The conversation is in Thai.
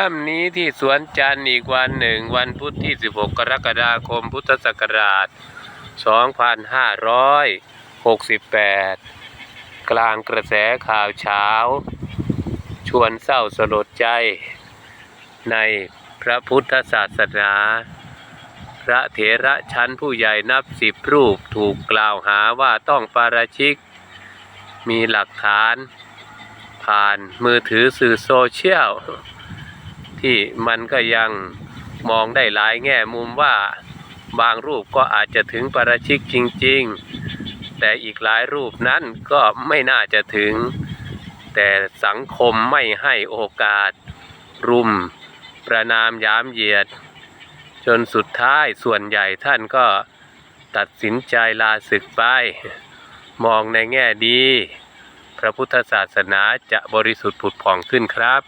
ค่ำนี้ที่สวนจันทร์อีกวันหนึ่ง วันพุธที่ 16 กรกฎาคมพุทธศักราช 2568 กลางกระแสข่าวเช้า ชวนเศร้าสลดใจ ในพระพุทธศาสนา พระเถระชั้นผู้ใหญ่นับสิบรูปถูกกล่าวหาว่าต้องปาราชิก มีหลักฐาน ผ่านมือถือสื่อโซเชียล ที่มันก็ยังมองได้หลายแง่มุมว่าบางรูปก็อาจจะถึงปราชิกจริง ๆ แต่อีกหลายรูปนั้นก็ไม่น่าจะถึง แต่สังคมไม่ให้โอกาส รุม ประนามยามเหยียด จนสุดท้ายส่วนใหญ่ท่านก็ตัดสินใจลาศึกไป มองในแง่ดี พระพุทธศาสนาจะบริสุทธิ์ผุดผ่องขึ้นครับ